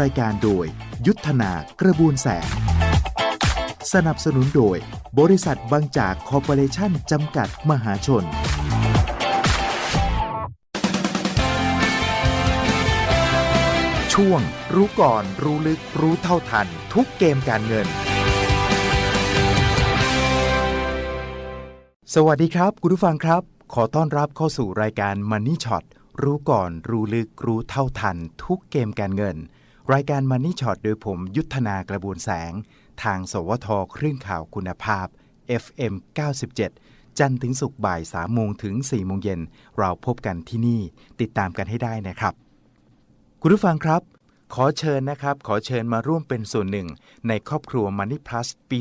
รายการโดย ยุทธนากระบวนแสง สนับสนุนโดย บริษัทบางจากคอร์ปอเรชั่นจำกัดมหาชน ช่วง รู้ก่อนรู้ลึกรู้เท่าทัน ทุกเกมการเงิน สวัสดีครับ คุณผู้ฟังครับ ขอต้อนรับเข้าสู่รายการ Money Shot รู้ก่อนรู้ลึกรู้เท่าทัน ทุกเกมการเงิน รายการ Money Shot โดยผมยุทธนากระบวนแสง ทางสวทคลื่นข่าวคุณภาพ FM 97 จันทร์ถึงศุกร์บ่าย3โมงถึง4โมงเย็น เราพบกันที่นี่ติดตามกันให้ได้นะครับ คุณผู้ฟังครับ ขอเชิญนะครับ ขอเชิญมาร่วมเป็นส่วนหนึ่ง ในครอบครัว Money Plus ปี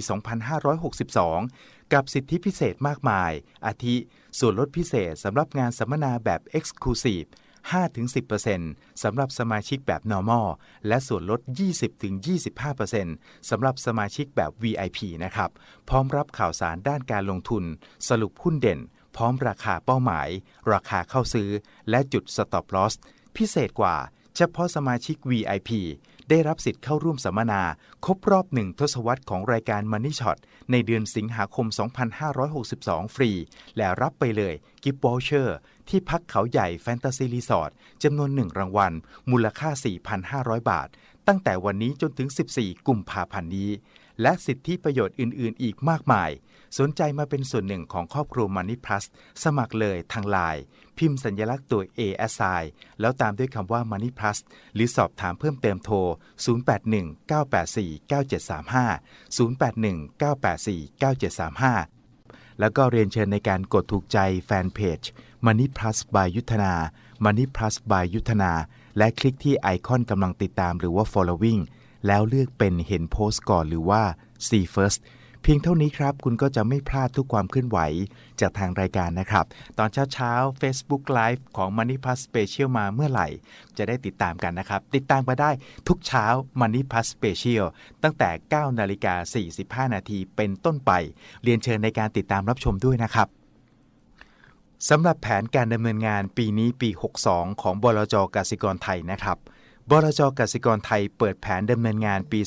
2562 กับสิทธิพิเศษมากมาย อาทิส่วนลดพิเศษสำหรับงานสัมมนาแบบ Exclusive 5-10%สำหรับสมาชิกแบบ Normal และส่วนลด 20-25%สำหรับสมาชิกแบบ VIP นะครับ พร้อมรับข่าวสารด้านการลงทุน สรุปหุ้นเด่น พร้อมราคาเป้าหมาย ราคาเข้าซื้อ และจุด Stop Loss พิเศษกว่า เฉพาะสมาชิก VIP ได้รับสิทธิ์เข้าร่วมสัมมนา ครบรอบหนึ่งทศวรรษของรายการ Money Shot ในเดือนสิงหาคม 2562 ฟรี และรับไปเลย กิฟต์วอลเชอร์ ที่พักเขาใหญ่แฟนตาซีรีสอร์ทจำนวนหนึ่งรางวัล มูลค่า 4,500 บาท ตั้งแต่วันนี้จนถึง 14 กุมภาพันธ์นี้ และสิทธิประโยชน์อื่น ๆ อีกมากมาย สนใจมาเป็นส่วนหนึ่งของครอบครัว Money Plus สมัครเลยทางไลน์พิมพ์สัญลักษณ์ตัว A S I แล้วตามด้วยคำว่า Money Plus หรือสอบถามเพิ่มเติมโทร 0819849735 0819849735 แล้วก็เรียนเชิญในการกดถูกใจแฟนเพจ Money Plus by ยุทธนา Money Plus by ยุทธนา และคลิกที่ไอคอนกำลังติดตามหรือว่า following แล้วเลือกเป็นเห็นโพสต์ก่อนหรือว่า see first เพียงเท่านี้ครับ คุณก็จะไม่พลาดทุกความเคลื่อนไหว จากทางรายการนะครับ ตอนเช้าเช้าๆ Facebook Live ของ Money Plus Special มาเมื่อไหร่ จะได้ติดตามกันนะครับ ติดตามมาได้ทุกเช้า Money Plus Special ตั้งแต่ 9 นาฬิกา 45 นาทีเป็นต้นไป เรียนเชิญในการติดตามรับชมด้วยนะครับ สำหรับแผนการดำเนินงานปีนี้ปี 62 ของบลจกสิกรไทยนะครับ บลจกสิกรไทยเปิดแผนดำเนินงานปี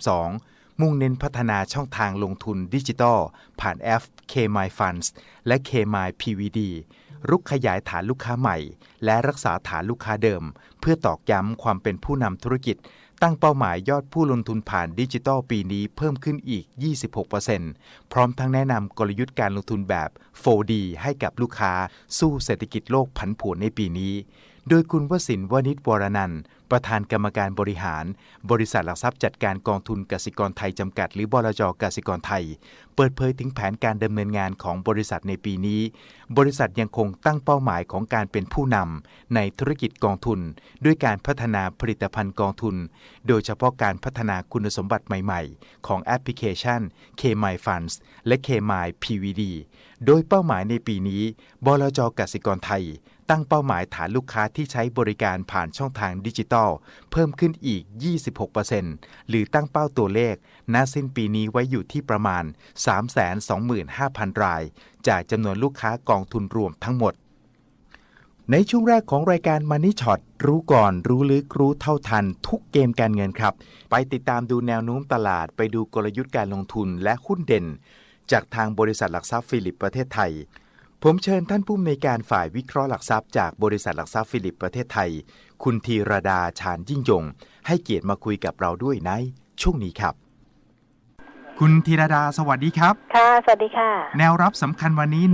2562 มุ่งเน้นพัฒนาช่องทางลงทุนดิจิทัล ผ่านแอป KMy Funds และ KMy PVD รุกขยายฐานลูกค้าใหม่ และรักษาฐานลูกค้าเดิม เพื่อตอกย้ำความเป็นผู้นำธุรกิจ ตั้งเป้าหมายยอดผู้ลงทุนผ่านดิจิทัลปีนี้เพิ่มขึ้นอีก 26%พร้อมทั้งแนะนำกลยุทธ์การลงทุนแบบ 4D ให้กับลูกค้า สู้เศรษฐกิจโลกผันผวนในปีนี้ โดยคุณวสินวณิชวรนันท์ ประธานกรรมการบริหาร บริษัทหลักทรัพย์จัดการกองทุนกสิกรไทยจำกัด หรือบลจกสิกรไทย เปิดเผยถึงแผนการดำเนินงานของบริษัทในปีนี้ บริษัทยังคงตั้งเป้าหมายของการเป็นผู้นำในธุรกิจกองทุน ด้วยการพัฒนาผลิตภัณฑ์กองทุน โดยเฉพาะการพัฒนาคุณสมบัติใหม่ๆ ของแอปพลิเคชัน KMy Funds และ KMy PVD โดยเป้าหมายในปีนี้ บลจกสิกรไทย ตั้งเป้าหมายฐานลูกค้าที่ใช้บริการผ่านช่องทางดิจิทัล เพิ่มขึ้นอีก 26%หรือตั้งเป้าตัวเลข ณ สิ้นปีนี้ไว้อยู่ที่ประมาณ 325,000 ราย จากจำนวนลูกค้ากองทุนรวมทั้งหมดในช่วงแรกของรายการ Money Shot รู้ก่อนรู้ลึกรู้เท่าทัน ทุกเกมการเงินครับ ไปติดตามดูแนวโน้มตลาดไปดูกลยุทธ์การลงทุนและหุ้นเด่น จากทางบริษัทหลักทรัพย์ฟิลิปประเทศไทย ผมเชิญท่านผู้อำนวยการฝ่ายวิเคราะห์หลักทรัพย์จากบริษัทหลักทรัพย์ฟิลิปประเทศไทย คุณธีรดาชาญยิ่งยง ให้เกียรติมาคุยกับเราด้วยในช่วงนี้ครับ คุณธีรดาสวัสดีครับ ค่ะ สวัสดีค่ะ แนวรับสำคัญวันนี้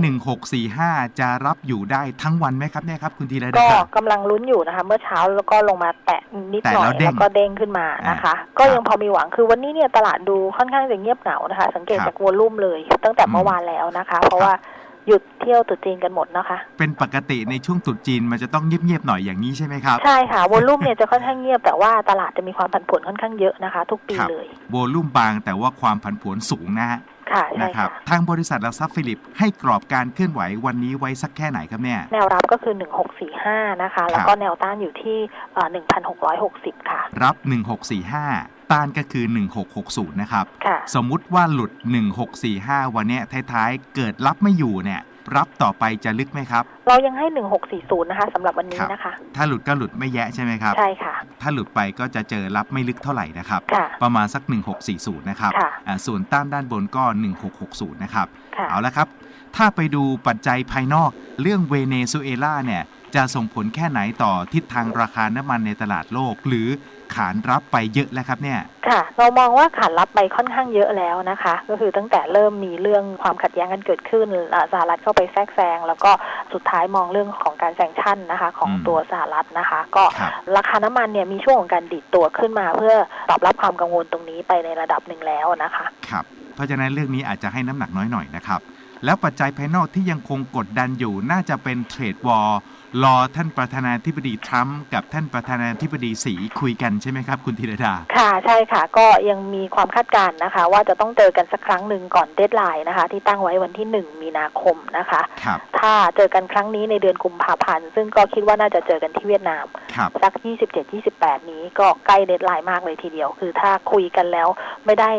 1645 จะรับอยู่ได้ทั้งวันไหมครับเนี่ยครับ คุณธีรก็ดากำลังลุ้นอยู่นะคะ เมื่อเช้าแล้วก็ลงมาแตะนิดหน่อยแตะแล้วเด้งแล้วก็เด้งขึ้นมานะคะอ่าก็ครับยังพอมีหวังคือวันนี้เนี่ยตลาดดูค่อนข้างจะเงียบเหงานะคะ สังเกตครับจากวอลลุ่มเลย ตั้งแต่อืมเมื่อวานแล้วนะคะ เพราะว่า หยุดเที่ยวตรุษจีนกันหมดนะคะ เป็นปกติในช่วงตรุษจีนมันจะต้องเงียบๆหน่อยอย่างนี้ใช่ไหมครับ ใช่ค่ะวอลลุ่มเนี่ยจะค่อนข้างเงียบแต่ว่าตลาดจะมีความผันผวนค่อนข้างเยอะนะคะ ทุกปีครับเลยโวลุ่มบางแต่ว่าความผันผวนสูงนะฮะค่ะใช่นะครับค่ะทางบริษัทหลักทรัพย์ฟิลิปให้กรอบการเคลื่อนไหววันนี้ไว้สักแค่ไหนครับเนี่ยแนวรับก็คือ 1645 นะคะ แล้วก็แนวต้านอยู่ที่เอ่อ1,660 ค่ะ รับ 1645 ต้านก็คือ 1660 นะครับ ค่ะ สมมุติว่าหลุด 1645 วันเนี้ยท้ายๆ เกิดรับไม่อยู่เนี่ย รับต่อไปจะลึกไหมครับ เรายังให้ 1640 นะคะสำหรับวันนี้นะคะ ถ้าหลุดก็หลุดไม่แยะใช่ไหมครับ ใช่ค่ะ ถ้าหลุดไปก็จะเจอรับไม่ลึกเท่าไหร่นะครับ ค่ะ ประมาณสัก 1640 นะครับค่ะ อ่าส่วนต้านด้านบนก็ 1660 นะครับ ค่ะ เอาละครับ ถ้าไปดูปัจจัยภายนอกเรื่องเวเนซุเอลาเนี่ย จะส่งผลแค่ไหนต่อทิศทางราคาน้ำมันในตลาดโลก หรือ ขานรับไปเยอะแล้วครับเนี่ย ค่ะ เรามองว่าขานรับไปค่อนข้างเยอะแล้วนะคะ ก็คือตั้งแต่เริ่มมีเรื่องความขัดแย้งกันเกิดขึ้นเอ่อสหรัฐเข้าไปแทรกแซงแล้วก็สุดท้ายมองเรื่องของการแซงชั่นนะคะ ของอืมตัวสหรัฐนะคะ ก็ครับราคาน้ำมันเนี่ยมีช่วงของการดิดตัวขึ้นมา เพื่อตอบรับความกังวลตรงนี้ไปในระดับหนึ่งแล้วนะคะครับเพราะฉะนั้นเรื่องนี้อาจจะให้น้ำหนักน้อยหน่อยนะครับแล้วปัจจัยภายนอกที่ยังคงกดดันอยู่น่าจะเป็นเทรดวอล รอท่านประธานาธิบดีทรัมป์กับท่านประธานาธิบดีสีคุยกันใช่ไหมครับ คุณธีรดา ค่ะใช่ค่ะ ก็ยังมีความคาดการณ์นะคะ ว่าจะต้องเจอกันสักครั้งหนึ่งก่อนเดทไลน์นะคะ ที่ตั้งไว้วันที่หนึ่งมีนาคมนะคะครับถ้าเจอกันครั้งนี้ในเดือนกุมภาพันธ์ ซึ่งก็คิดว่าน่าจะเจอกันที่เวียดนามครับสัก 27-28 นี้ก็ใกล้เดทไลน์มากเลยทีเดียว คือถ้าคุยกันแล้วไม่ได้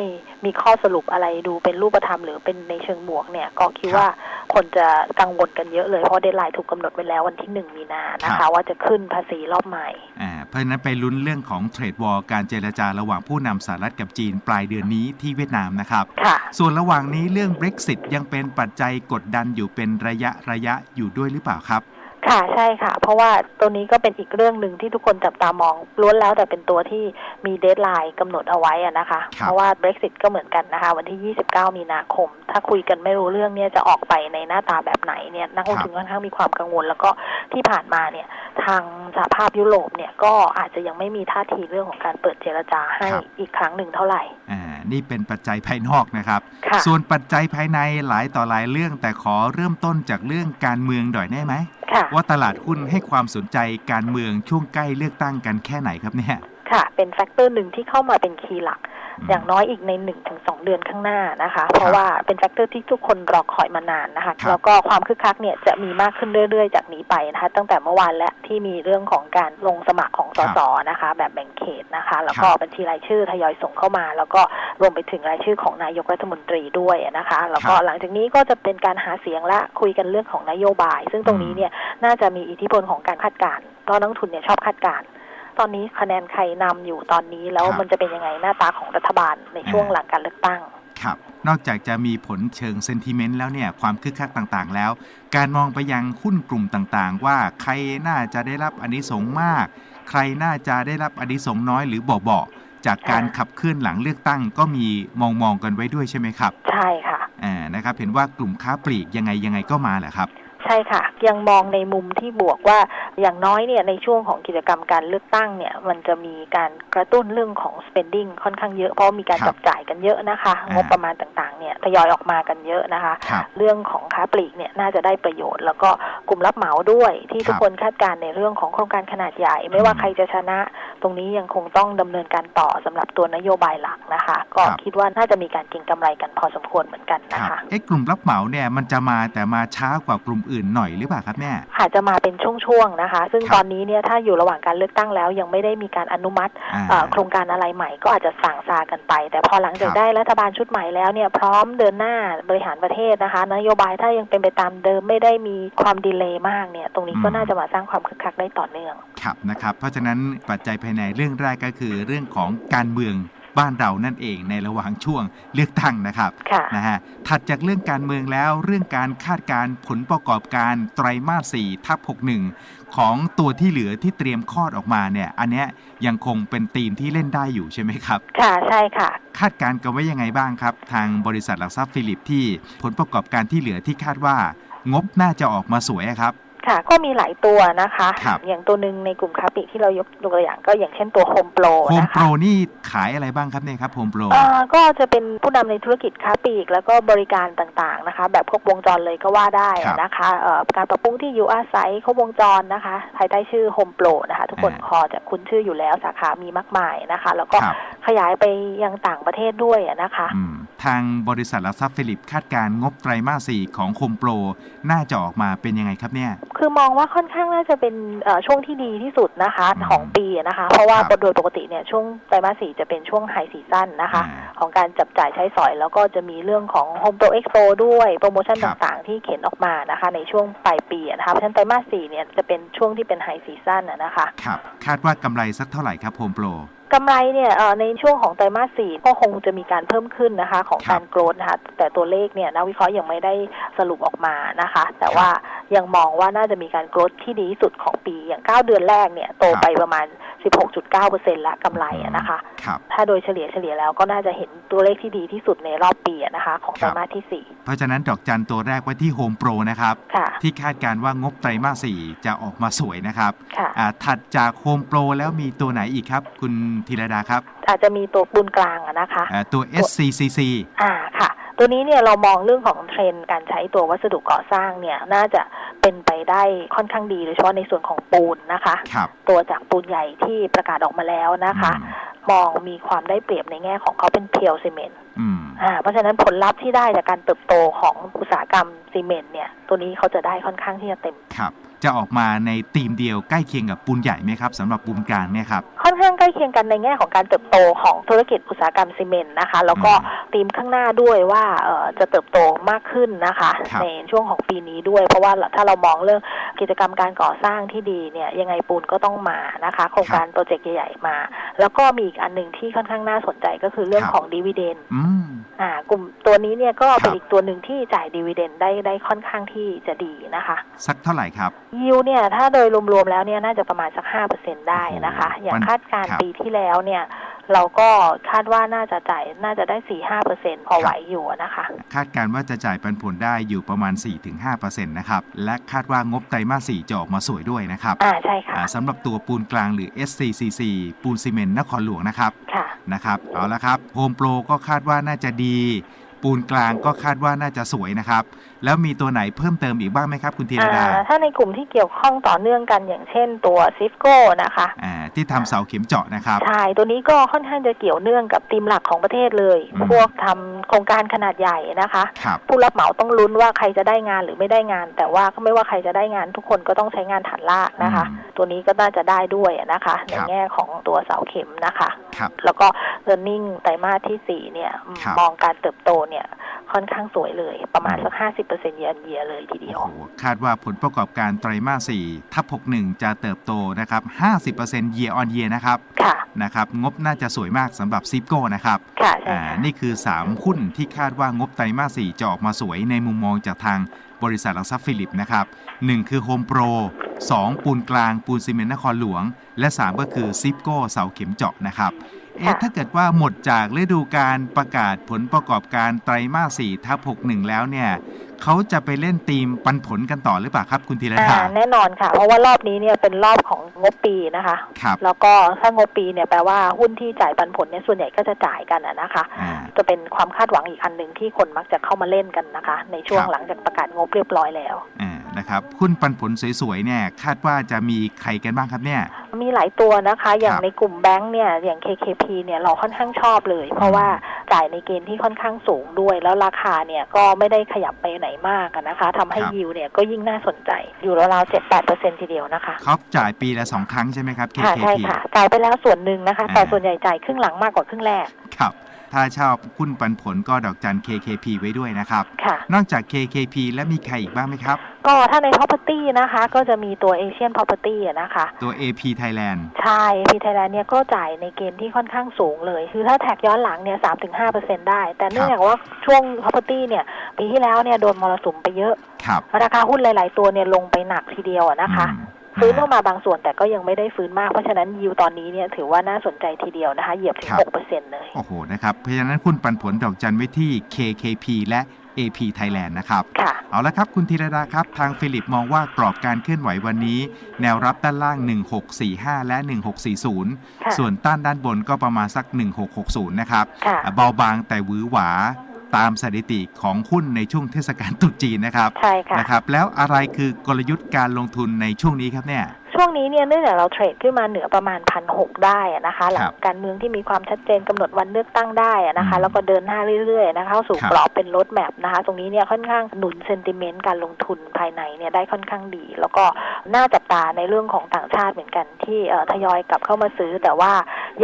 มีข้อสรุปอะไรดูเป็นรูปธรรมหรือเป็นในเชิงบวกเนี่ยก็คิดว่าคนจะกังวลกันเยอะเลย เพราะเดทไลน์ถูกกำหนดไว้แล้ววันที่1มีนานะครัคะบว่าจะขึ้นภาษีรอบใหม่อ่าเพราะฉะนั้นไปลุ้นเรื่องของเทรดวอลการเจรจาระหว่างผู้นำสหรัฐกับจีนปลายเดือนนี้ที่เวียดนามนะครับค่ะส่วนระหว่างนี้เรื่อง Brexit ยังเป็นปัจจัยกดดันอยู่เป็นระยะระยะอยู่ด้วยหรือเปล่าครับ ค่ะใช่ค่ะ เพราะว่าตัวนี้ก็เป็นอีกเรื่องหนึ่งที่ทุกคนจับตามองล้วนแล้วแต่เป็นตัวที่มีเดทไลน์กำหนดเอาไว้อะนะคะครับเพราะว่า Brexit ก็เหมือนกันนะคะ วันที่ 29 มีนาคม ถ้าคุยกันไม่รู้เรื่องเนี่ยจะออกไปในหน้าตาแบบไหนเนี่ยนักลงทุนค่อนข้างมีความกังวล แล้วก็ที่ผ่านมาเนี่ยทางสหภาพยุโรปเนี่ยก็อาจจะยังไม่มีท่าทีเรื่องของการเปิดเจรจาให้ครับอีกครั้งหนึ่งเท่าไหร่อ่านี่เป็นปัจจัยภายนอกนะครับค่ะส่วนปัจจัยภายในหลายต่อหลายเรื่องแต่ขอเริ่มต้นจากเรื่องการเมืองหน่อยได้ไหมค่ะ ว่าตลาดหุ้นให้ความสนใจการเมืองช่วงใกล้เลือกตั้งกันแค่ไหนครับเนี่ย ค่ะ เป็นแฟกเตอร์หนึ่งที่เข้ามาเป็นคีย์หลัก อย่างน้อยอีกใน1นถึงสเดือนข้างหน้านะคะ เพราะว่าเป็นแฟกเตอร์ที่ทุกคนรอคอยมานานนะคะครับแล้วก็ความคึกคักเนี่ยจะมีมากขึ้นเรื่อยๆ จากนี้ไปนะคะ ตั้งแต่เมื่อวานและที่มีเรื่องของการลงสมัครของสสนะคะ แบบแบ่งเขตนะคะ แล้วก็บัญชีรายชื่อทยอยส่งเข้ามา แล้วก็รวมไปถึงรายชื่อของนายกรัฐมนตรีด้วยนะคะ แล้วก็หลังจากนี้ก็จะเป็นการหาเสียงและคุยกันเรื่องของนโยบาย ซึ่งตรงนี้เนี่ยน่าจะมีอิทธิพลของการคาดการณ์เพราะนักลงทุนเนี่ยชอบคาดการณ์ ตอนนี้คะแนนใครนำอยู่ตอนนี้แล้วครับมันจะเป็นยังไงหน้าตาของรัฐบาลในช่วงอ่าหลังการเลือกตั้ง ครับ นอกจากจะมีผลเชิงเซนติเมนต์แล้วเนี่ยความคึกคักต่างๆ แล้ว การมองไปยังหุ้นกลุ่มต่างๆ ว่าใครน่าจะได้รับอันนี้สงส์มาก ใครน่าจะได้รับอันนี้สงส์น้อยหรือเบาๆจากการอ่าขับเคลื่อนหลังเลือกตั้งก็มีมองมองๆกันไว้ด้วยใช่ไหมครับ ใช่ค่ะอ่านะครับ เห็นว่ากลุ่มค้าปลีกยังไงยังไงก็มาแหละครับใช่ค่ะ ยังมองในมุมที่บวกว่าอย่างน้อยเนี่ยในช่วงของกิจกรรมการเลือกตั้งเนี่ยมันจะมีการกระตุ้นเรื่องของ spending ค่อนข้างเยอะ เพราะมีการครับจับจ่ายกันเยอะนะคะอ่างบประมาณต่างๆเนี่ยทยอยออกมากันเยอะนะคะครับเรื่องของค้าปลีกเนี่ยน่าจะได้ประโยชน์ แล้วก็กลุ่มรับเหมาด้วยที่ทุกครับคนคาดการณ์ในเรื่องของโครงการขนาดใหญ่ ไม่ว่าอืมใครจะชนะ ตรงนี้ยังคงต้องดำเนินการต่อสำหรับตัวนโยบายหลักนะคะ ก็ครับคิดว่าน่าจะมีการเก็งกำไรกันพอสมควรเหมือนกันคนะรับคะเอ๊ะกลุ่มรับเหมาเนี่ยมันจะมาแต่มาช้ากว่ากลุ่มอื่นหน่อยหรือเปล่าครับเนี่ยอาจจะมาเป็นช่วงๆนะคะ ซึ่งครับตอนนี้เนี่ยถ้าอยู่ระหว่างการเลือกตั้งแล้ว ยังไม่ได้มีการอนุมัติอ่าเอ่อโครงการอะไรใหม่ ก็อาจจะสั่งซากันไป แต่พอหลังจากครับได้รัฐบาลชุดใหม่แล้วเนี่ยพร้อมเดินหน้าบริหารประเทศนะคะ นโยบายถ้ายังเป็นไปตามเดิมไม่ได้มีความดีเลย์มากเนี่ยตรงนี้ก็อืมน่าจะมาสร้างความคึกคักได้ต่อเนื่องครับนะครับเพราะฉะนั้นปัจจัยภายในเรื่องแรกก็คือเรื่องของการเมือง บ้านเรานั่นเองในระหว่างช่วงเลือกตั้งนะครับค่ะนะฮะถัดจากเรื่องการเมืองแล้วเรื่องการคาดการณ์ผลประกอบการไตรมาส4ทับ61 ของตัวที่เหลือที่เตรียมคลอดออกมาเนี่ย อันเนี้ยยังคงเป็นธีมที่เล่นได้อยู่ใช่ไหมครับ ค่ะใช่ค่ะ คาดการณ์กันไว้ยังไงบ้างครับ ทางบริษัทหลักทรัพย์ฟิลิปที่ผลประกอบการที่เหลือที่คาดว่างบน่าจะออกมาสวยอะครับ ค่ะ ก็มีหลายตัวนะคะ ครับ อย่างตัวหนึ่งในกลุ่มค้าปลีกที่เรายกตัวอย่างก็อย่างเช่นตัวโฮมโปรโฮมนะโปรคะนี่ขายอะไรบ้างครับเนี่ยครับโฮมโปร เอ่อก็จะเป็นผู้นำในธุรกิจค้าปลีก แล้วก็บริการต่างๆนะคะ แบบครบวงจรเลยก็ว่าได้ครับนะคะเอ่อการปรับปรุงที่อยู่อาศัยครบวงจรนะคะ ภายใต้ชื่อ Home Pro นะคะ ทุกคนอ่าพอจะคุ้นชื่ออยู่แล้วสาขามีมากมายนะคะ แล้วก็ครับ ขยายไปยังต่างประเทศด้วยอะนะคะ อืมทางบริษัทหลักทรัพย์ฟิลิปคาดการณ์งบไตรมาส4ของโคมโปร น่าจะออกมาเป็นยังไงครับเนี่ยคือมองว่าค่อนข้างน่าจะเป็นเอ่อช่วงที่ดีที่สุดนะคะอืมของปีนะคะ เพราะว่าครับโดยปกติเนี่ยช่วงไตรมาสสี่จะเป็นช่วงไฮซีซั่นนะคะอ่าของการจับจ่ายใช้สอย แล้วก็จะมีเรื่องของ Home Pro Expo ด้วยโปรโมชั่นครับต่างๆ ที่เขียนออกมานะคะ ในช่วงปลายปีอะนะคะเพราะฉะนั้นไตรมาสสี่เนี่ยจะเป็นช่วงที่เป็นไฮซีซั่นนะคะครับคาดว่ากำไรสักเท่าไหร่ครับโฮมโปร กำไรเนี่ยเอ่อในช่วงของไตรมาสสี่ก็คงจะมีการเพิ่มขึ้นนะคะของครับการโกรธนะคะแต่ตัวเลขเนี่ยนักวิเคราะห์ยังไม่ได้สรุปออกมานะคะ แต่ว่ายังมองว่าน่าจะมีการโกรธที่ดีที่สุดของปีอย่าง 9 เดือนแรกเนี่ยโตไปประมาณ 16.9%ละกำไรอะนะคะครับถ้าโดยเฉลี่ยเฉลี่ยแล้วก็น่าจะเห็นตัวเลขที่ดีที่สุดในรอบปีอะนะคะของไตรมาสที่สี่เพราะฉะนั้นดอกจันตัวแรกไว้ที่โฮมโปรนะครับค่ะที่คาดการณ์ว่างบไตรมาส4จะออกมาสวยนะครับค่ะอ่าถัดจากโฮมโปรแล้วมีตัวไหนอีกครับ คุณธีรดาครับอาจจะมีตัวปูนกลางอะนะคะอ่าตัว SCCC อ่าค่ะ ตัวนี้เนี่ยเรามองเรื่องของเทรนด์การใช้ตัววัสดุก่อสร้างเนี่ยน่าจะเป็นไปได้ค่อนข้างดีโดยเฉพาะในส่วนของปูนนะคะ ครับตัวจากปูนใหญ่ที่ประกาศออกมาแล้วนะคะอืมมองมีความได้เปรียบในแง่ของเขาเป็นเพียวซีเมนต์อืมอ่าเพราะฉะนั้นผลลัพธ์ที่ได้จากการเติบโตของอุตสาหกรรมซีเมนต์เนี่ยตัวนี้เขาจะได้ค่อนข้างที่จะเต็ม ครับ จะออกมาในธีมเดียวใกล้เคียงกับปูนใหญ่ไหมครับสำหรับปูนกลางเนี่ยครับค่อนข้างใกล้เคียงกันในแง่ของการเติบโตของธุรกิจอุตสาหกรรมซีเมนต์นะคะ แล้วก็อืมธีมข้างหน้าด้วยว่าเอ่อจะเติบโตมากขึ้นนะคะครับในช่วงของปีนี้ด้วย เพราะว่าถ้าเรามองเรื่องกิจกรรมการก่อสร้างที่ดีเนี่ยยังไงปูนก็ต้องมานะคะ โครงการโปรเจกต์ใหญ่ๆมา แล้วก็มีอีกอันหนึ่งที่ค่อนข้างน่าสนใจก็คือเรื่องครับของดีเวเดนอืมอ่ากลุ่มตัวนี้เนี่ยก็เป็ครันบอีกตัวหนึ่งที่จ่ายดีเวเดนได้ได้ค่อนข้างที่จะดีนะคะ สักเท่าไหร่ครับยิวเนี่ยถ้าโดยรวมๆแล้วเนี่ยน่าจะประมาณสักห้าเปอร์เซ็นได้นะคะโอ้โหอย่างมันคาดการณ์ครับปีที่แล้วเนี่ยเราก็คาดว่าน่าจะจ่ายน่าจะได้สี่ห้าเปอร์เซ็นพอไหวอยู่นะคะ คาดการณ์ว่าจะจ่ายปันผลได้อยู่ประมาณ4-5%นะครับ และคาดว่างบไตรมาส4จะออกมาสวยด้วยนะครับ อ่าใช่ค่ะอ่าสำหรับตัวปูนกลางหรือ SCCC ปูนซีเมนต์นครหลวงนะครับ ค่ะ นะครับ เอาละครับโฮมโปรก็คาดว่าน่าจะดี ปูนกลางก็คาดว่าน่าจะสวยนะครับ แล้วมีตัวไหนเพิ่มเติมอีกบ้างไหมครับ คุณธีรดาอ่าถ้าในกลุ่มที่เกี่ยวข้องต่อเนื่องกันอย่างเช่นตัวซิฟโก้นะคะอ่าที่ทำเสาเข็มเจาะนะครับ ใช่ ตัวนี้ก็ค่อนข้างจะเกี่ยวเนื่องกับธีมหลักของประเทศเลยอืมพวกทำ โครงการขนาดใหญ่นะคะ ครับ ผู้รับเหมาต้องลุ้นว่าใครจะได้งานหรือไม่ได้งาน แต่ว่าก็ไม่ว่าใครจะได้งาน ทุกคนก็ต้องใช้งานฐานลากนะคะ อืมตัวนี้ก็น่าจะได้ด้วยนะคะ ในครับ แง่ของตัวเสาเข็มนะคะ ครับ แล้วก็ e a r n i n g ไตรมาสที่สี่เนี่ยอืมครับ มองการเติบโตเนี่ยค่อนข้างสวยเลย ประมาณสักห้าสิบเปอร์เซ็นต์เยนเยียเลยทีเดียวโอ้โหคาดว่าผลประกอบการไตรมาส4ทับ61 จะเติบโตนะครับ 50% year on year นะครับค่ะ นะครับ งบน่าจะสวยมากสำหรับซิปโก้นะครับ ค่ะ ใช่อ่า ค่ะ นี่คือ 3 หุ้นที่คาดว่างบไตรมาส 4 จะออกมาสวยในมุมมองจากทางบริษัทหลักทรัพย์ฟิลิปนะครับ 1 คือโฮมโปร 2 ปูนกลาง ปูนซีเมนต์นครหลวง และ 3 ก็คือซิปโก้เสาเข็มเจาะนะครับเอ๊ะค่ะถ้าเกิดว่าหมดจากฤดูการประกาศผลประกอบการไตรมาส 4 ทับ 61 แล้วเนี่ย เขาจะไปเล่นทีมปันผลกันต่อหรือเปล่าครับคุณธีรอ่าดาแน่นอนค่ะ เพราะว่ารอบนี้เนี่ยเป็นรอบของงบปีนะคะ ครับ แล้วก็ถ้างบปีเนี่ยแปลว่าหุ้นที่จ่ายปันผลเนี่ยส่วนใหญ่ก็จะจ่ายกันอะนะคะ อ่า จะเป็นความคาดหวังอีกอันหนึ่งที่คนมักจะเข้ามาเล่นกันนะคะ ในช่วงครับ หลังจากประกาศงบเรียบร้อยแล้ว อ่า นะครับหุ้นปันผลสวยๆเนี่ยคาดว่าจะมีใครกันบ้างครับเนี่ย มีหลายตัวนะคะ อย่างครับในกลุ่มแบงค์เนี่ย อย่าง KKP เนี่ยเราค่อนข้างชอบเลย เพราะว่าจ่ายในเกณฑ์ที่ค่อนข้างสูงด้วย แล้วราคาเนี่ยก็ไม่ได้ขยับไปไหนมากอะนะคะทำให้ครับ ยิวเนี่ยก็ยิ่งน่าสนใจ อยู่ราวๆเจ็ดแปดเปอร์เซ็นทีเดียวนะคะ เขาจ่ายปีละสองครั้งใช่ไหมครับ ค่ะ KKP ใช่ค่ะ จ่ายไปแล้วส่วนหนึ่งนะคะอ่าแต่ส่วนใหญ่จ่ายครึ่งหลังมากกว่าครึ่งแรก ครับ ถ้าชอบหุ้นปันผลก็ดอกจัน KKP ไว้ด้วยนะครับ ค่ะ นอกจาก KKP แล้วมีใครอีกบ้างไหมครับ ก็ถ้าใน property นะคะ ก็จะมีตัว Asian property อะนะคะ ตัว AP Thailand ใช่พีไทยแลนด์เนี่ยก็จ่ายในเกณฑ์ที่ค่อนข้างสูงเลย คือถ้าแท็กย้อนหลังเนี่ยสามถึงห้าเปอร์เซ็นได้ แต่เนื่องจากว่าช่วง property เนี่ย ปีที่แล้วเนี่ยโดนมรสุมไปเยอะ ครับ ราคาหุ้นหลาย ๆ ตัวเนี่ยลงไปหนักทีเดียวอะนะคะ อืม ฟื้นออกมาบางส่วนแต่ก็ยังไม่ได้ฟื้นมาก เพราะฉะนั้นยิวตอนนี้เนี่ยถือว่าน่าสนใจทีเดียวนะคะ เหยียบถึงหกเปอร์เซ็นเลยโอ้โหนะครับเพราะฉะนั้นหุ้นปันผลดอกจันไว้ที่ KKP และ AP Thailand นะครับค่ะเอาละครับคุณธีรดาครับ ทางฟิลิปมองว่ากรอบการเคลื่อนไหววันนี้ แนวรับด้านล่าง 1645 และ 1640ค่ะส่วนต้านด้านบนก็ประมาณสัก 1660 นะครับค่ะเบาบางแต่หวือหวา ตามสถิติของหุ้นในช่วงเทศกาลตรุษจีนนะครับใช่ค่ะนะครับแล้วอะไรคือกลยุทธ์การลงทุนในช่วงนี้ครับเนี่ย ช่วงช่วงนี้เนี่ยเนื่องจากเราเทรดขึ้นมาเหนือประมาณพันหกได้อะนะคะหลัครังบการเมืองที่มีความชัดเจนกำหนดวันเลือกตั้งได้อะนะคะอืมแล้วก็เดินหน้าเรื่อยๆนะคะเข้าสู่ครับกรอบเป็นรถแมพนะคะ ตรงนี้เนี่ยค่อนข้างหนุนเซนติเมนต์การลงทุนภายในเนี่ยได้ค่อนข้างดี แล้วก็น่าจับตาในเรื่องของต่างชาติเหมือนกันที่เอ่อทยอยกลับเข้ามาซื้อ แต่ว่า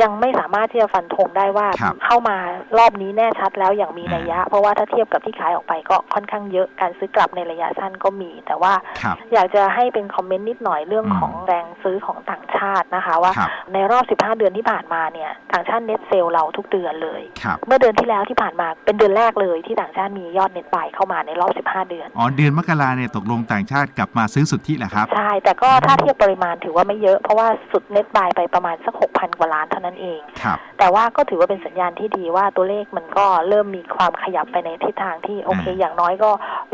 ยังไม่สามารถที่จะฟันธงได้ว่าครับเข้ามารอบนี้แน่ชัดแล้วอย่างมีนัยยะ เพราะว่าถ้าเทียบกับที่ขายออกไปก็ค่อนข้างเยอะการซื้อกลับในระยะสั้นก็มี แต่ว่าครับอยากจะให้เป็นคอมเมนต์นิดหน่อยเรื่องอืมของแรงซื้อของต่างชาตินะคะว่าครับในรอบ 15 เดือนที่ผ่านมาเนี่ยต่างชาติเน็ตเซลเราทุกเดือนเลยครับเมื่อเดือนที่แล้วที่ผ่านมาเป็นเดือนแรกเลยที่ต่างชาติมียอดเน็ตบายเข้ามาในรอบ 15 เดือน อ๋อเดือนมกราเนี่ยตกลงต่างชาติกลับมาซื้อสุทธิแหละครับ ใช่ แต่ก็ถ้าเทียบปริมาณถือว่าไม่เยอะเพราะว่าสุดเน็ตบายไปประมาณสัก 6,000 กว่าล้านเท่านั้นเองครับแต่ว่าก็ถือว่าเป็นสัญญาณที่ดีว่าตัวเลขมันก็เริ่มมีความขยับไปในทิศทางที่โอเคอ่าอย่างน้อยก็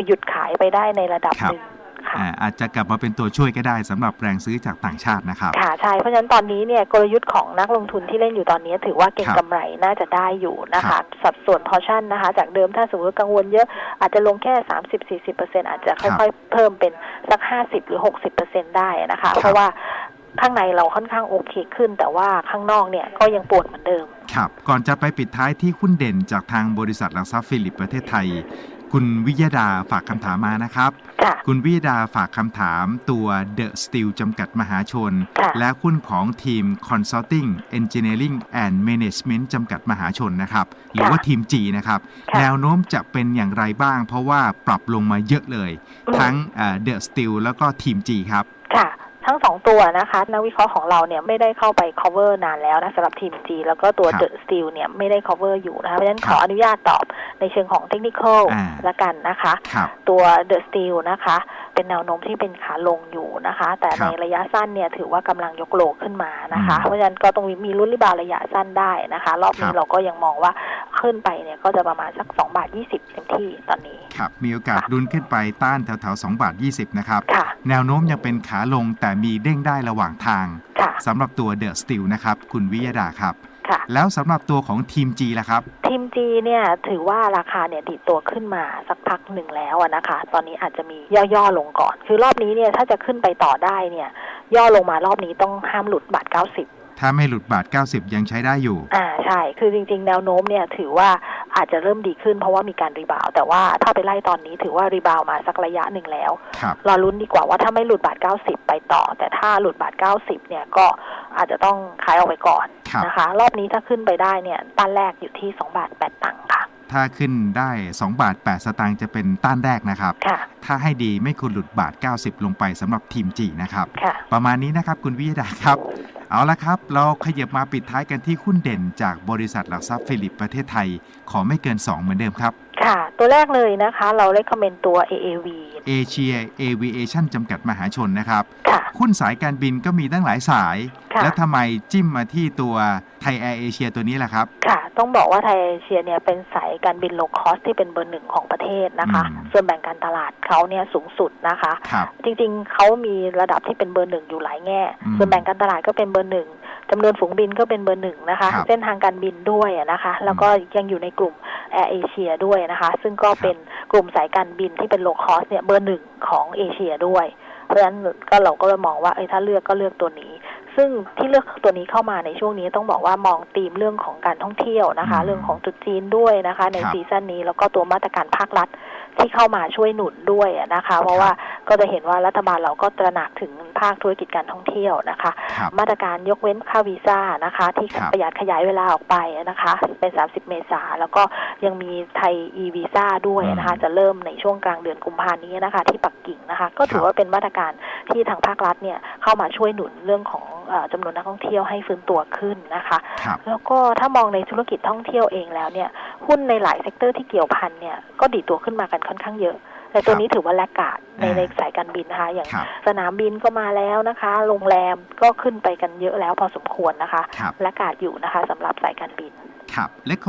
หยุดขายไปได้ในระดับครับหนึ่ง ค่ะอ่าอาจจะกลับมาเป็นตัวช่วยก็ได้สำหรับแรงซื้อจากต่างชาตินะครับค่ะใช่เพราะฉะนั้นตอนนี้เนี่ยกลยุทธ์ของนักลงทุนที่เล่นอยู่ตอนนี้ ถือว่าเก็งครับกำไรน่าจะได้อยู่นะครัคะบสัดส่วนพอชั่นนะคะ จากเดิมถ้าสมมติกังวลเยอะอาจจะลงแค่ 30-40%อาจจะค่อยๆ เพิ่มเป็นสัก 50 หรือ 60%ได้นะคะ เพราะว่าข้างในเราค่อนข้างโอเคขึ้น แต่ว่าข้างนอกเนี่ยก็ยังปวดเหมือนเดิม ครับ ก่อนจะไปปิดท้ายที่หุ้นเด่นจากทางบริษัทหลักทรัพย์ฟิลิปประเทศไทย คุณวิยดาฝากคำถามมานะครับค่ะคุณวิยดาฝากคำถามตัว The Steel จำกัดมหาชนค่ะและหุ้นของทีม Consulting Engineering and Management จำกัดมหาชนนะครับ หรือว่าทีม G นะครับค่ะแนวโน้มจะเป็นอย่างไรบ้าง เพราะว่าปรับลงมาเยอะเลยอืมทั้งเอ่อ The Steel แล้วก็ทีม G ครับค่ะ ทั้งสองตัวนะคะ นักวิเคราะห์ของเราเนี่ยไม่ได้เข้าไป cover นานแล้วนะสำหรับทีม G แล้วก็ตัวครับ The Steel เนี่ยไม่ได้ cover อยู่นะคะเพราะฉะนั้นคขรับออนุญาตตอบในเชิงของ technical อ่าละกันนะคะครับตัว The Steel นะคะ เป็นแนวโน้มที่เป็นขาลงอยู่นะคะ แต่ครัในบระยะสั้นเนี่ยถือว่ากำลังยกโลขึ้นมานะคะอืมเพราะฉะนั้นก็ต้องมีลุ้นริบาวระยะสั้นได้นะคะ รอบคนี้รับเราก็ยังมองว่า ขึ้นไปเนี่ยก็จะประมาณสัก2บาท20เต็มที่ตอนนี้ ครับ มีโอกาสดุนขึ้นไปต้านแถวๆ2บาท20 นะครับ ค่ะ แนวโน้มยังเป็นขาลงแต่มีเด้งได้ระหว่างทางค่ะ สำหรับตัว The Steel นะครับ คุณวิยดาครับ ค่ะ แล้วสำหรับตัวของทีม G ล่ะครับ ทีมจีเนี่ยถือว่าราคาเนี่ยดีดตัวขึ้นมาสักพักหนึ่งแล้วอะนะคะ ตอนนี้อาจจะมีย่อๆลงก่อน คือรอบนี้เนี่ยถ้าจะขึ้นไปต่อได้เนี่ย ย่อลงมารอบนี้ต้องห้ามหลุดบาทเก้าสิบ ถ้าไม่หลุดบาท 90 ยังใช้ได้อยู่ อ่าใช่ คือจริง ๆ แนวโน้มเนี่ยถือว่าอาจจะเริ่มดีขึ้นเพราะว่ามีการรีบาวด์แต่ว่าถ้าไปไล่ตอนนี้ถือว่ารีบาวด์มาสักระยะหนึ่งแล้ว ครับ รอลุ้นดีกว่าว่าถ้าไม่หลุดบาท 90 ไปต่อ แต่ถ้าหลุดบาท 90 เนี่ยก็อาจจะต้องขายออกไปก่อนครับ นะคะ รอบนี้ถ้าขึ้นไปได้เนี่ยต้านแรกอยู่ที่2บาท8ตังค์ค่ะ ถ้าขึ้นได้2บาท8สตางค์จะเป็นต้านแรกนะครับ ค่ะ ถ้าให้ดีไม่ควรหลุดบาท 90 ลงไปสำหรับทีม G นะครับ ค่ะ ประมาณนี้นะครับคุณวิยดาครับ เอาละครับ เราขยับมาปิดท้ายกันที่หุ้นเด่นจากบริษัทหลักทรัพย์ฟิลิปประเทศไทย ขอไม่เกิน 2 เหมือนเดิมครับ ค่ะ ตัวแรกเลยนะคะ เราเลคคอมเมนตัว AAV เอเชียเอวิเอชั่นจำกัดมหาชนนะครับค่ะ หุ้นสายการบินก็มีตั้งหลายสาย ค่ะ แล้วทำไมจิ้มมาที่ตัวไทยแอร์เอเชียตัวนี้ล่ะครับ ค่ะ ต้องบอกว่าไทยเอเชียเนี่ยเป็นสายการบินโลคอสที่เป็นเบอร์หนึ่งของประเทศนะคะ อืม ส่วนแบ่งการตลาดเขาเนี่ยสูงสุดนะคะ ครับ จริงๆ เขามีระดับที่เป็นเบอร์หนึ่งอยู่หลายแง่ อืมส่วนแบ่งการตลาดก็เป็นเบอร์หนึ่งจำนวนฝูงบินก็เป็นเบอร์หนึ่งนะคะ ครับเส้นทางการบินด้วยอะนะคะ แล้วก็ยังอยู่ในกลุ่ม แอร์เอเชียด้วยนะคะ ซึ่งก็ครับเป็นกลุ่มสายการบินที่เป็นโลคอสเนี่ยเบอร์หนึ่งของเอเชียด้วย เพราะฉะนั้นก็เราก็เลยมองว่าเอ้ยถ้าเลือกก็เลือกตัวนี้ ซึ่งที่เลือกตัวนี้เข้ามาในช่วงนี้ต้องบอกว่ามองธีมเรื่องของการท่องเที่ยวนะคะอืมเรื่องของตรุษจีนด้วยนะคะ ในครับซีซั่นนี้แล้วก็ตัวมาตรการภาครัฐ ที่เข้ามาช่วยหนุนด้วยอะนะคะ เพราะว่าก็จะเห็นว่ารัฐบาลเราก็ตระหนักถึงภาคธุรกิจการท่องเที่ยวนะคะครับมาตรการยกเว้นค่าวีซ่านะคะ ที่ครับประหยัดขยายเวลาออกไปนะคะ เป็น 30 เมษาแล้วก็ยังมีไทย e วีซ่าด้วยนะคะ จะเริ่มในช่วงกลางเดือนกุมภานี้นะคะ ที่ปักกิ่งนะคะ ก็ถือว่าเป็นมาตรการที่ทางภาครัฐเนี่ยเข้ามาช่วยหนุนเรื่องของเออจำนวนนักท่องเที่ยวให้ฟื้นตัวขึ้นนะคะครับแล้วก็ถ้ามองในธุรกิจท่องเที่ยวเองแล้วเนี่ยหุ้นในหลายเซกเตอร์ที่เกี่ยวพันเนี่ยก็ดีดตัวขึ้นมากันค่อนข้างเยอะ แต่ตัวนี้ถือว่าแลกกาดในอ่าในสายการบินนะคะ อย่างครับสนามบินก็มาแล้วนะคะ โรงแรมก็ขึ้นไปกันเยอะแล้วพอสมควรนะคะครับและกาดอยู่นะคะสำหรับสายการบิน ครับเลค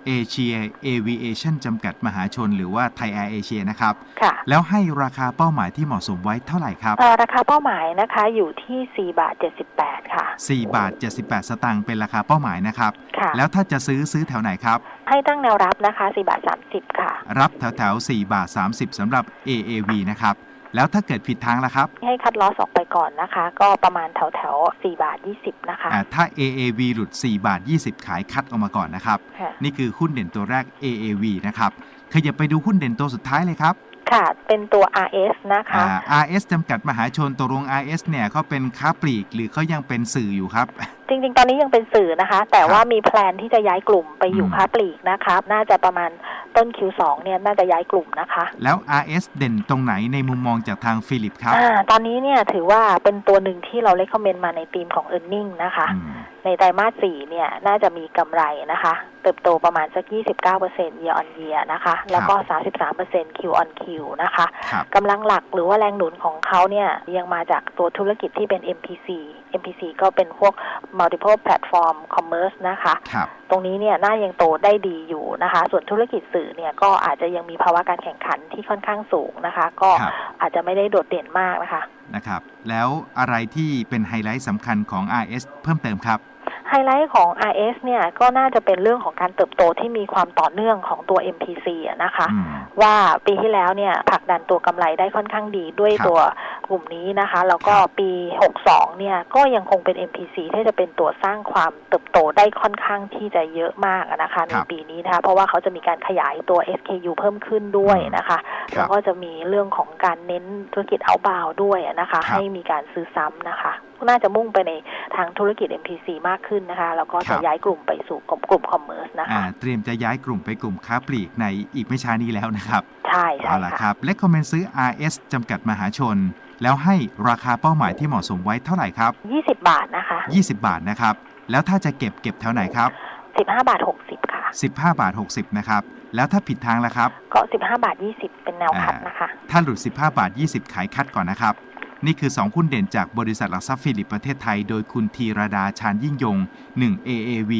คอมเมนต์ซื้อ AAV เอเชีย Aviation จำกัดมหาชน หรือว่าไทยแอร์เอเชียนะครับ ค่ะแล้วให้ราคาเป้าหมายที่เหมาะสมไว้เท่าไหร่ครับ เอ่อราคาเป้าหมายนะคะอยู่ที่4บาท78 ค่ะ 4 บาท 78 สตางค์เป็นราคาเป้าหมายนะครับ ค่ะ แล้วถ้าจะซื้อซื้อแถวไหนครับ ให้ตั้งแนวรับนะคะ4บาท30 ค่ะ รับแถวแถวๆ4บาท 30สำหรับ AAV นะครับ แล้วถ้าเกิดผิดทางล่ะครับ ให้คัดลอสออกไปก่อนนะคะ ก็ประมาณแถวแถวๆ4บาท 20 นะคะ อ่าถ้า AAV หลุด 4 บาท 20 ขายคัดออกมาก่อนนะครับ ค่ะ นี่คือหุ้นเด่นตัวแรก AAV นะครับขยับไปดูหุ้นเด่นตัวสุดท้ายเลยครับค่ะ เป็นตัว RS นะคะ อ่า RS จำกัดมหาชนตัวโรง RS เนี่ยเขาเป็นค้าปลีก หรือเขายังเป็นสื่ออยู่ครับ จริง ๆ ตอนนี้ยังเป็นสื่อนะคะ แต่ว่ามีแพลนที่จะย้ายกลุ่มไปอยู่อืมค้าปลีกนะคะน่าจะประมาณต้น Q2 เนี่ยน่าจะย้ายกลุ่มนะคะ แล้ว RS เด่นตรงไหนในมุมมองจากทางฟิลิปครับอ่าตอนนี้เนี่ยถือว่าเป็นตัวหนึ่งที่เราเล c ก m เมนมาในธีมของ e a r n i n g นะคะอืมในไตรมาส4เนี่ยน่าจะมีกำไรนะคะ เติบโตประมาณสัก 29% year on year นะคะ แล้วก็ 33% Q on Q นะคะครับกำลังหลักหรือว่าแรงหนุนของเขาเนี่ยยังมาจากตัวธุรกิจที่เป็น MPC MPC ก็เป็นพวก multiple platform commerce นะคะครับตรงนี้เนี่ยน่ายังโตได้ดีอยู่นะคะ ส่วนธุรกิจสื่อเนี่ยก็อาจจะยังมีภาวะการแข่งขันที่ค่อนข้างสูงนะคะ ก็ครับอาจจะไม่ได้โดดเด่นมากนะคะ นะครับ แล้วอะไรที่เป็นไฮไลท์สำคัญของ RS เพิ่มเติมครับ ไฮไลท์ของ RS เนี่ยก็น่าจะเป็นเรื่องของการเติบโตที่มีความต่อเนื่องของตัว MPC อะนะคะอืมว่าปีที่แล้วเนี่ยผลักดันตัวกำไรได้ค่อนข้างดีด้วยครับตัวกลุ่มนี้นะคะ แล้วก็ครับปี 62 เนี่ยก็ยังคงเป็น MPC ที่จะเป็นตัวสร้างความเติบโตได้ค่อนข้างที่จะเยอะมากอะนะคะในปีนี้นะคะเพราะว่าเขาจะมีการขยายตัว SKU เพิ่มขึ้นด้วยนะคะคแล้รัวบก็จะมีเรื่องของการเน้นธุรกิจเอาบาวด้วยนะคะครับให้มีการซื้อซ้ำนะคะ น่าจะมุ่งไปในทางธุรกิจ MPC มากขึ้นนะคะ แล้วก็ครัจะบย้ายกลุ่มไปสู่กลุ่มกลุ่มคอมเมอร์สนะอ่าคะเตรียมจะย้ายกลุ่มไปกลุ่มค้าปลีกในอีกไม่ช้านี้แล้วนะครับ ใช่ใช่เอาละคค่ะรับ และคอมเมนต์ซื้อ RS จำกัดมหาชน แล้วให้ราคาเป้าหมายที่เหมาะสมไว้เท่าไหร่ครับ 20 บาทนะคะ 20 บาทนะครับ แล้วถ้าจะเก็บเก็บแถวไหนครับ15บาท60 ค่ะ 15 บาท 60 นะครับ แล้วถ้าผิดทางละครับ ก็ 15 บาท 20 เป็นแนวคัดนะคะ ถ้าหลุด 15 บาท 20 ขายคัดก่อนนะครับ นี่คือ 2 หุ้นเด่นจากบริษัทหลักทรัพย์ฟิลิปประเทศไทย โดยคุณธีรดาชานยิ่งยง 1 AAV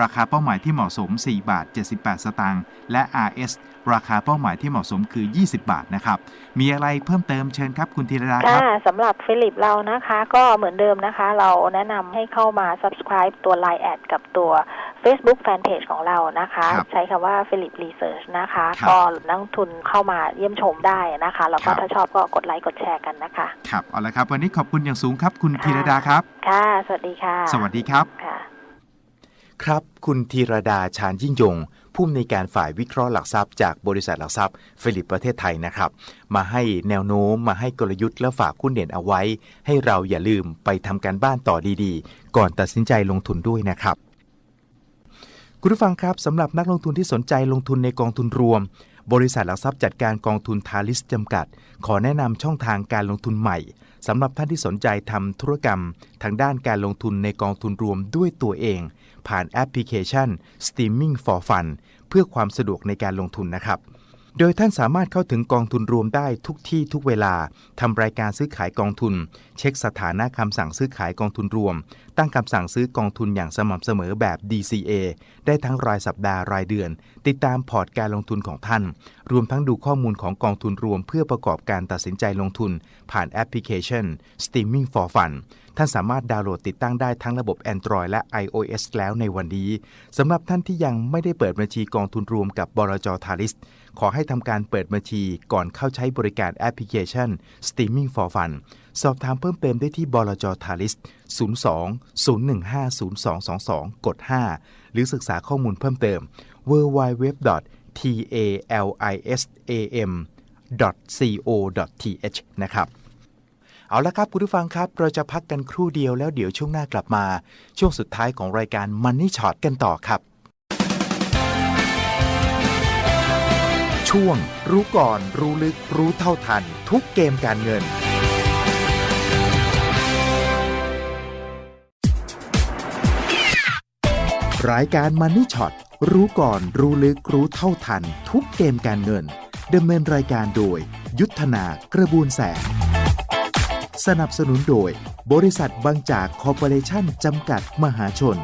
ราคาเป้าหมายที่เหมาะสม 4 บาท 78 สตางค์ และ RS ราคาเป้าหมายที่เหมาะสมคือ 20 บาทนะครับ มีอะไรเพิ่มเติมเชิญครับคุณธีรดาครับค่ะสำหรับฟิลิปเรานะคะ ก็เหมือนเดิมนะคะ เราแนะนำให้เข้ามา subscribe ตัว Line แอดกับตัว Facebook Fanpage ของเรานะคะครับใช้คำว่า Philip Research นะคะครับก็นักลงทุนเข้ามาเยี่ยมชมได้นะคะ แล้วก็ครับถ้าชอบก็กดไลค์กดแชร์กันนะคะ ครับ เอาละครับ วันนี้ขอบคุณอย่างสูงครับคุณธีรดาครับ ค่ะ สวัสดีค่ะ สวัสดีครับ ครับ คุณธีรดาชาญยิ่งยง ผู้อำนวยการฝ่ายวิเคราะห์หลักทรัพย์จากบริษัทหลักทรัพย์ฟิลิปประเทศไทยนะครับ มาให้แนวโน้มมาให้กลยุทธ์และฝากหุ้นเด่นเอาไว้ ให้เราอย่าลืมไปทำการบ้านต่อดีๆ ก่อนตัดสินใจลงทุนด้วยนะครับ คุณผู้ฟังครับสำหรับนักลงทุนที่สนใจลงทุนในกองทุนรวม บริษัทหลักทรัพย์จัดการกองทุนทาลิสจำกัด ขอแนะนำช่องทางการลงทุนใหม่สำหรับท่านที่สนใจทำธุรกรรม ทางด้านการลงทุนในกองทุนรวมด้วยตัวเอง ผ่านแอปพลิเคชัน Steaming for Fun เพื่อความสะดวกในการลงทุนนะครับ โดยท่านสามารถเข้าถึงกองทุนรวมได้ทุกที่ทุกเวลาทำรายการซื้อขายกองทุน เช็คสถานะคำสั่งซื้อขายกองทุนรวม ตั้งคำสั่งซื้อกองทุนอย่างสม่ำเสมอแบบ DCA ได้ทั้งรายสัปดาห์รายเดือน ติดตามพอร์ตการลงทุนของท่าน รวมทั้งดูข้อมูลของกองทุนรวม เพื่อประกอบการตัดสินใจลงทุน ผ่านแอปพลิเคชัน Steaming for Fun ท่านสามารถดาวน์โหลดติดตั้งได้ทั้งระบบ Android และ iOS แล้วในวันนี้สำหรับท่านที่ยังไม่ได้เปิดบัญชีกองทุนรวมกับบลจทาริสขอให้ทำการเปิดบัญชีก่อนเข้าใช้บริการแอปพลิเคชัน Steaming for Fun สอบถามเพิ่มเติมได้ที่บลจทาริส02 015 0222 กด 5 หรือศึกษาข้อมูลเพิ่มเติม www.talisam.co.th นะครับ เอาละครับคุณผู้ฟังครับ เราจะพักกันครู่เดียวแล้วเดี๋ยวช่วงหน้ากลับมา ช่วงสุดท้ายของรายการ Money Shot กันต่อครับ ช่วง รู้ก่อน รู้ลึก รู้เท่าทัน ทุกเกมการเงิน รายการ Money Shot รู้ก่อนรู้ลึกรู้เท่าทัน ทุกเกมการเงินดำเนินรายการโดย ยุทธนากระบวนแสง สนับสนุนโดย บริษัทบางจากคอร์ปอเรชั่นจำกัดมหาชน